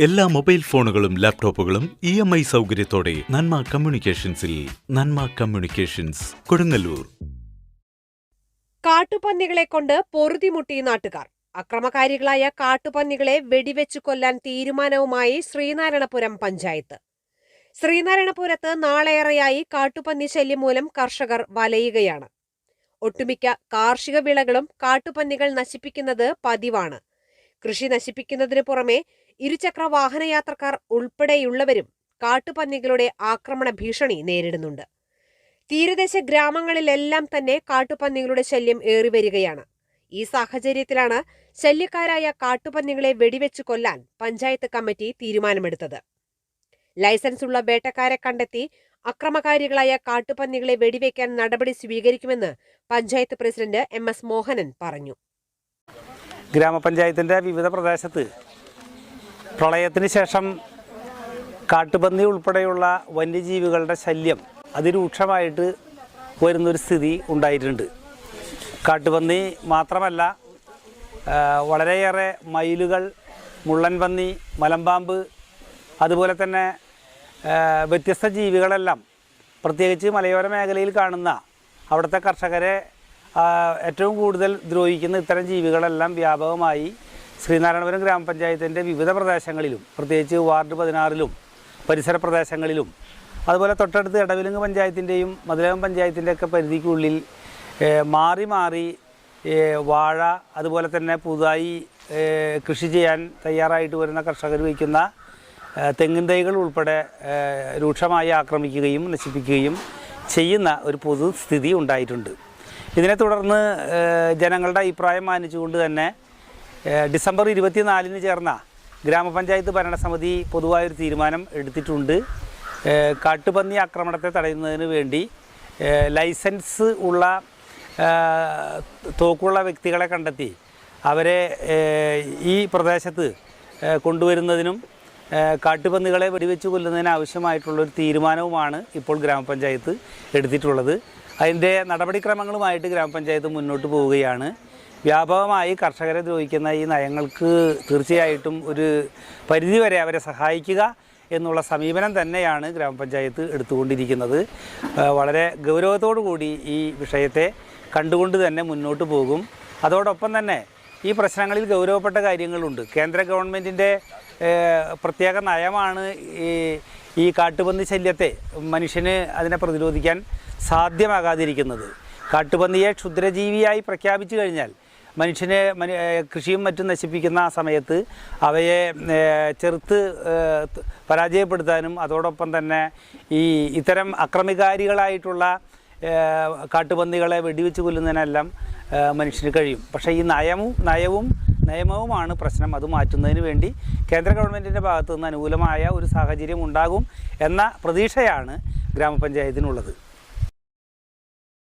എല്ലാ മൊബൈൽ ഫോണുകളും ലാപ്ടോപ്പുകളും ഇ എം ഐ സൗകര്യത്തോടെ നന്മ കമ്മ്യൂണിക്കേഷൻസിൽ നന്മ കമ്മ്യൂണിക്കേഷൻസ് കൊടുങ്ങല്ലൂർ. കാട്ടുപന്നികളെ കൊണ്ട് പൊറുതിമുട്ടി നാട്ടുകാർ. അക്രമകാരികളായ കാട്ടുപന്നികളെ വെടിവെച്ചു കൊല്ലാൻ തീരുമാനവുമായി ശ്രീനാരായണപുരം പഞ്ചായത്ത്. ശ്രീനാരായണപുരത്ത് നാളേറെയായി കാട്ടുപന്നി ശല്യം മൂലം കർഷകർ വലയുകയാണ്. ഒട്ടുമിക്ക കാർഷിക വിളകളും കാട്ടുപന്നികൾ നശിപ്പിക്കുന്നത് പതിവാണ്. കൃഷി നശിപ്പിക്കുന്നതിന് പുറമെ ഇരുചക്ര വാഹനയാത്രക്കാർ ഉൾപ്പെടെയുള്ളവരും കാട്ടുപന്നികളുടെ ആക്രമണ ഭീഷണി നേരിടുന്നുണ്ട്. തീരദേശ ഗ്രാമങ്ങളിലെല്ലാം തന്നെ കാട്ടുപന്നികളുടെ ശല്യം ഏറിവരികയാണ് ഈ സാഹചര്യത്തിലാണ് ശല്യക്കാരായ കാട്ടുപന്നികളെ വെടിവെച്ച് കൊല്ലാൻ പഞ്ചായത്ത് കമ്മിറ്റി തീരുമാനമെടുത്തത്. ലൈസൻസ് ഉള്ള വേട്ടക്കാരെ കണ്ടെത്തി അക്രമകാരികളായ കാട്ടുപന്നികളെ വെടിവെക്കാൻ നടപടി സ്വീകരിക്കുമെന്ന് panchayat president M S Mohanan പറഞ്ഞു. ഗ്രാമപഞ്ചായത്തിന്റെ വിവിധ പ്രദേശത്ത് പ്രളയത്തിന് ശേഷം കാട്ടുപന്നി ഉൾപ്പെടെയുള്ള വന്യജീവികളുടെ ശല്യം അതിരൂക്ഷമായിട്ട് വരുന്നൊരു സ്ഥിതി ഉണ്ടായിട്ടുണ്ട്. കാട്ടുപന്നി മാത്രമല്ല വളരെയേറെ മയിലുകൾ മുള്ളൻ പന്നി മലമ്പാമ്പ് അതുപോലെ തന്നെ വ്യത്യസ്ത ജീവികളെല്ലാം പ്രത്യേകിച്ച് മലയോര മേഖലയിൽ കാണുന്ന അവിടുത്തെ കർഷകരെ ഏറ്റവും കൂടുതൽ ദ്രോഹിക്കുന്ന ഇത്തരം ജീവികളെല്ലാം വ്യാപകമായി ശ്രീനാരായണപുരം ഗ്രാമപഞ്ചായത്തിന്റെ വിവിധ പ്രദേശങ്ങളിലും പ്രത്യേകിച്ച് വാർഡ് പതിനാറിലും പരിസര പ്രദേശങ്ങളിലും അതുപോലെ തൊട്ടടുത്ത് എടവിലുങ്ങ് പഞ്ചായത്തിന്റെയും മതിലകം പഞ്ചായത്തിന്റെയൊക്കെ പരിധിക്കുള്ളിൽ മാറി മാറി വാഴ അതുപോലെ തന്നെ പുതുതായി കൃഷി ചെയ്യാൻ തയ്യാറായിട്ട് വരുന്ന കർഷകർ വയ്ക്കുന്ന തെങ്ങിൻ തൈകൾ ഉൾപ്പെടെ രൂക്ഷമായി ആക്രമിക്കുകയും നശിപ്പിക്കുകയും ചെയ്യുന്ന ഒരു പൊതുസ്ഥിതി ഉണ്ടായിട്ടുണ്ട്. ഇതിനെ തുടർന്ന് ജനങ്ങളുടെ അഭിപ്രായം മാനിച്ചുകൊണ്ട് തന്നെ ഡിസംബർ ഇരുപത്തിനാലിന് ചേർന്ന ഗ്രാമപഞ്ചായത്ത് ഭരണസമിതി പൊതുവായൊരു തീരുമാനം എടുത്തിട്ടുണ്ട്. കാട്ടുപന്നി ആക്രമണത്തെ തടയുന്നതിന് വേണ്ടി ലൈസൻസ് ഉള്ള തോക്കുള്ള വ്യക്തികളെ കണ്ടെത്തി അവരെ ഈ പ്രദേശത്ത് കൊണ്ടുവരുന്നതിനും കാട്ടുപന്നികളെ വെടിവെച്ച് കൊല്ലുന്നതിന് ആവശ്യമായിട്ടുള്ള ഒരു തീരുമാനവുമാണ് ഇപ്പോൾ ഗ്രാമപഞ്ചായത്ത് എടുത്തിട്ടുള്ളത്. അതിന്റെ നടപടിക്രമങ്ങളുമായിട്ട് ഗ്രാമപഞ്ചായത്ത് മുന്നോട്ട് പോവുകയാണ്. വ്യാപകമായി കർഷകരെ ദ്രോഹിക്കുന്ന ഈ നയങ്ങൾക്ക് തീർച്ചയായിട്ടും ഒരു പരിധിവരെ അവരെ സഹായിക്കുക എന്നുള്ള സമീപനം തന്നെയാണ് ഗ്രാമപഞ്ചായത്ത് എടുത്തുകൊണ്ടിരിക്കുന്നത്. വളരെ ഗൗരവത്തോടു കൂടി ഈ വിഷയത്തെ കണ്ടുകൊണ്ട് തന്നെ മുന്നോട്ട് പോകും. അതോടൊപ്പം തന്നെ ഈ പ്രശ്നങ്ങളിൽ ഗൗരവപ്പെട്ട കാര്യങ്ങളുണ്ട്. കേന്ദ്ര ഗവൺമെന്റിന്റെ പ്രത്യേക നയമാണ് ഈ ഈ കാട്ടുപന്നി ശല്യത്തെ മനുഷ്യന് അതിനെ പ്രതിരോധിക്കാൻ സാധ്യമാകാതിരിക്കുന്നത്. കാട്ടുപന്നിയെ ക്ഷുദ്രജീവിയായി പ്രഖ്യാപിച്ചു കഴിഞ്ഞാൽ മനുഷ്യനെ മനു കൃഷിയും മറ്റും നശിപ്പിക്കുന്ന ആ സമയത്ത് അവയെ ചെറുത്ത് പരാജയപ്പെടുത്താനും അതോടൊപ്പം തന്നെ ഈ ഇത്തരം അക്രമികാരികളായിട്ടുള്ള കാട്ടുപന്നികളെ വെടിവെച്ച് കൊല്ലുന്നതിനെല്ലാം മനുഷ്യന് കഴിയും. പക്ഷേ ഈ നയവും നയവും നിയമവുമാണ് പ്രശ്നം അത് മാറ്റുന്നതിന് വേണ്ടി കേന്ദ്ര ഗവൺമെന്റിന്റെ ഭാഗത്തുനിന്ന് അനുകൂലമായ ഒരു സാഹചര്യം ഉണ്ടാകും എന്ന പ്രതീക്ഷയാണ് ഗ്രാമപഞ്ചായത്തിനുള്ളത്.